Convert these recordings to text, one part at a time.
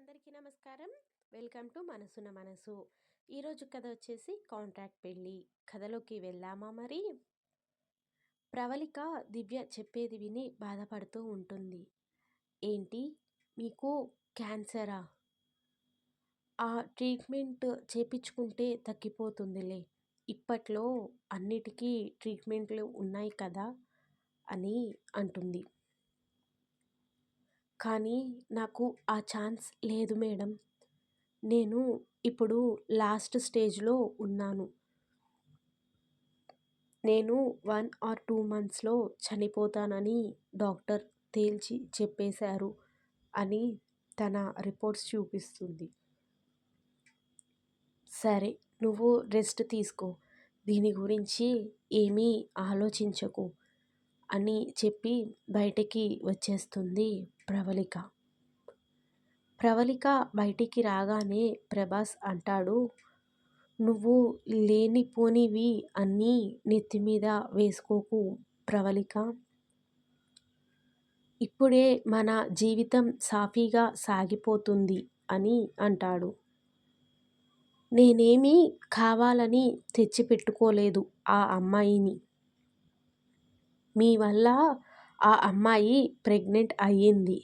అందరికీ నమస్కారం. Welcome to మనసున మనసు. ఈరోజు కథ వచ్చేసి కాంట్రాక్ట్ పెళ్ళి. కథలోకి వెళ్ళామా మరి? ప్రవళిక దివ్య చెప్పేది విని బాధపడుతూ ఉంటుంది. ఏంటి? మీకు క్యాన్సరా? ఆ ట్రీట్మెంట్ చేపించుకుంటే తగ్గిపోతుందిలే. ఇప్పట్లో అన్నిటికీ ట్రీట్మెంట్లు ఉన్నాయి కదా అని అంటుంది. కానీ నాకు ఆ ఛాన్స్ లేదు మేడం. నేను ఇప్పుడు లాస్ట్ స్టేజ్లో ఉన్నాను. నేను వన్ ఆర్ టూ మంత్స్లో చనిపోతానని డాక్టర్ తేల్చి చెప్పేశారు అని తన రిపోర్ట్స్ చూపిస్తుంది. సరే నువ్వు రెస్ట్ తీసుకో. దీని గురించి ఏమీ ఆలోచించకు. అని చెప్పి బయటికి వచ్చేస్తుంది ప్రవళిక. ప్రవళిక బయటికి రాగానే ప్రభాస్ అంటాడు నువ్వు లేనిపోనివి అన్నీ నెత్తి మీద వేసుకోకు ప్రవళిక. ఇప్పుడే మన జీవితం సాఫీగా సాగిపోతుంది అని అంటాడు. నేనేమీ కావాలని తెచ్చిపెట్టుకోలేదు ఆ అమ్మాయిని. మీ వల్ల ఆ అమ్మాయి ప్రెగ్నెంట్ అయ్యింది.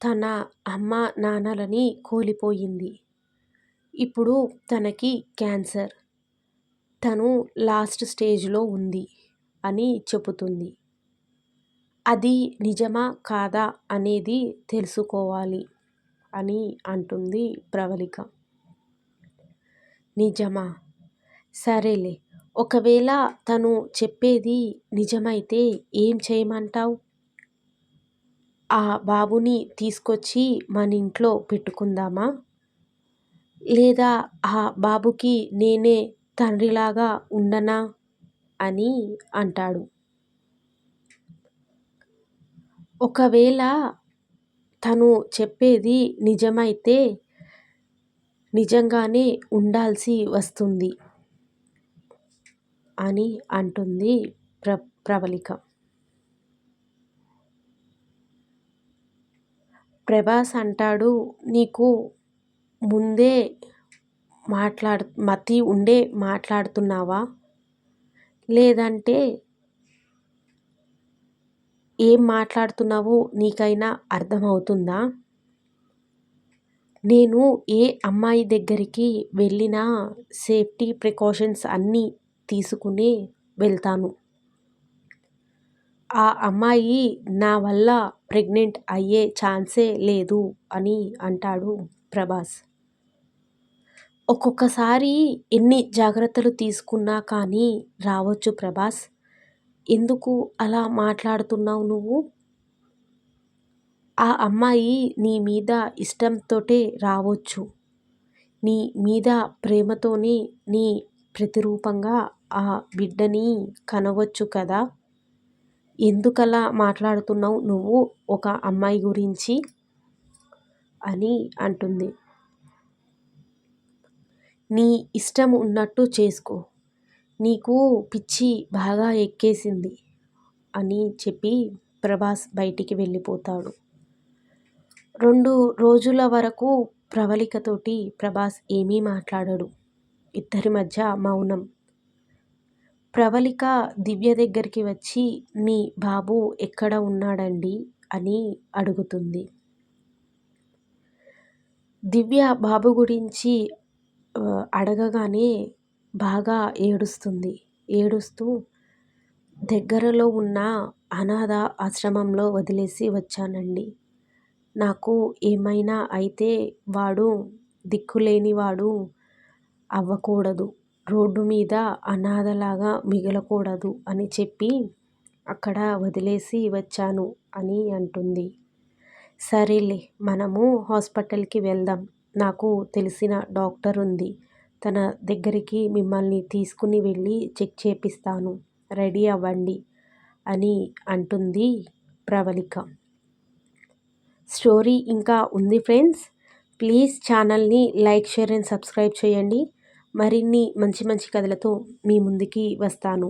తన అమ్మ నాన్నలని కోల్పోయింది. ఇప్పుడు తనకి క్యాన్సర్. తను లాస్ట్ స్టేజ్లో ఉంది అని చెబుతుంది. అది నిజమా కాదా అనేది తెలుసుకోవాలి అని అంటుంది ప్రవళిక. నిజమా? సరేలే. ఒకవేళ తను చెప్పేది నిజమైతే ఏం చేయమంటావు? ఆ బాబుని తీసుకొచ్చి మన ఇంట్లో పెట్టుకుందామా? లేదా ఆ బాబుకి నేనే తండ్రిలాగా ఉండనా? అని అంటాడు. ఒకవేళ తను చెప్పేది నిజమైతే నిజంగానే ఉండాల్సి వస్తుంది. అని అంటుంది ప్ర ప్రవళిక ప్రభాస్ అంటాడు నీకు ముందే మాట్లాడు మతి ఉండే మాట్లాడుతున్నావా? లేదంటే ఏం మాట్లాడుతున్నావో నీకైనా అర్థమవుతుందా? నేను ఏ అమ్మాయి దగ్గరికి వెళ్ళినా సేఫ్టీ ప్రికాషన్స్ అన్నీ తీసుకుని వెళ్తాను. ఆ అమ్మాయి నా వల్ల ప్రెగ్నెంట్ అయ్యే ఛాన్సే లేదు అని అంటాడు ప్రభాస్. ఒక్కొక్కసారి ఎన్ని జాగ్రత్తలు తీసుకున్నా కానీ రావచ్చు ప్రభాస్. ఎందుకు అలా మాట్లాడుతున్నావు నువ్వు? ఆ అమ్మాయి నీ మీద ఇష్టంతోటే రావచ్చు. నీ మీద ప్రేమతోనే నీ ప్రతిరూపంగా ఆ బిడ్డని కనవచ్చు కదా? ఎందుకలా మాట్లాడుతున్నావు నువ్వు ఒక అమ్మాయి గురించి? అని అంటుంది. నీ ఇష్టం ఉన్నట్టు చేసుకో. నీకు పిచ్చి బాగా ఎక్కేసింది అని చెప్పి ప్రభాస్ బయటికి వెళ్ళిపోతాడు. రెండు రోజుల వరకు ప్రవళికతోటి ప్రభాస్ ఏమీ మాట్లాడడు. ఇద్దరి మధ్య మౌనం. ప్రవళిక దివ్య దగ్గరికి వచ్చి మీ బాబు ఎక్కడ ఉన్నాడండి? అని అడుగుతుంది. దివ్య బాబు గురించి అడగగానే బాగా ఏడుస్తుంది. ఏడుస్తూ దగ్గరలో ఉన్న అనాథ ఆశ్రమంలో వదిలేసి వచ్చానండి. నాకు ఏమైనా అయితే వాడు దిక్కులేనివాడు అవ్వకూడదు. రోడ్డు మీద అనాథలాగా మిగలకూడదు అని చెప్పి అక్కడ వదిలేసి వచ్చాను అని అంటుంది. సరేలే మనము హాస్పిటల్కి వెళ్దాం. నాకు తెలిసిన డాక్టర్ ఉంది. తన దగ్గరికి మిమ్మల్ని తీసుకుని వెళ్ళి చెక్ చేపిస్తాను. రెడీ అవ్వండి అని అంటుంది ప్రవళిక. స్టోరీ ఇంకా ఉంది ఫ్రెండ్స్. ప్లీజ్ ఛానల్ని లైక్ షేర్ అండ్ సబ్స్క్రైబ్ చేయండి. మరిన్ని మంచి మంచి కథలతో మీ ముందుకి వస్తాను.